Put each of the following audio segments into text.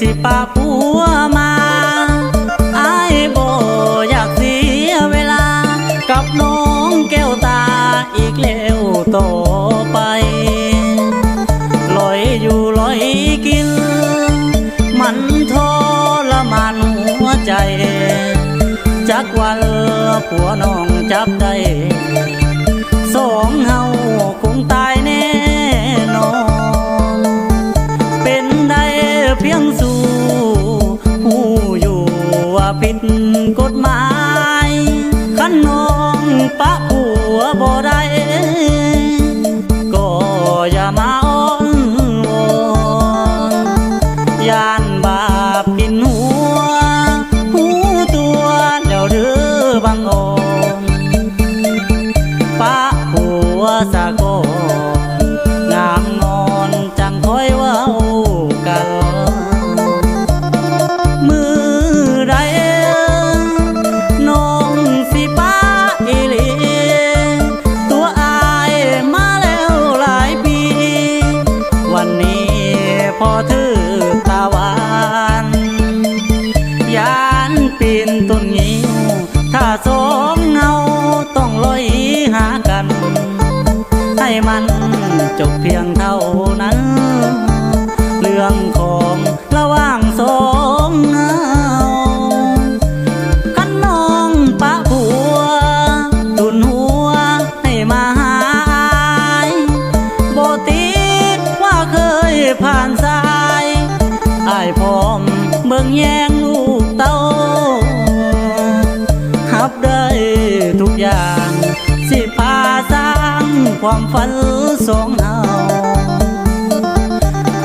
สิปาผัวมาอายบ่อยากเสียเวลา กับน้องแก้วตาอีกแล้วต่อไป ลอยอยู่ลอยกิน มันทรมานหัวใจ จักวันผัวน้องจับได้สองเฮาคงตายแน่นอน เป็นได้เพียงสู ขันน้องปะผัวบ่ได้ก็อย่ามาอ้อนวอนยานบาปกินหัวหูตัวแล้วเด้อบางอ่อนป้าผัวสัก พอถือตาหวานยานปีนต้นงิ้วถ้าสองเงาต้องลอยหากัน ให้มันจบเพียงเท่านั้น เรื่อง พร้อม เบิ่งแย่งลูกเต้าฮับได้ทุกอย่าง สิพาสร้างความฝันสองเฮา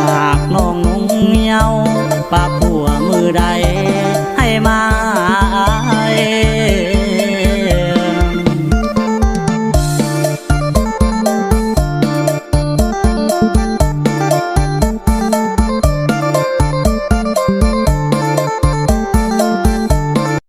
หากน้องนุ่งเหี่ยวปากหัวมือใด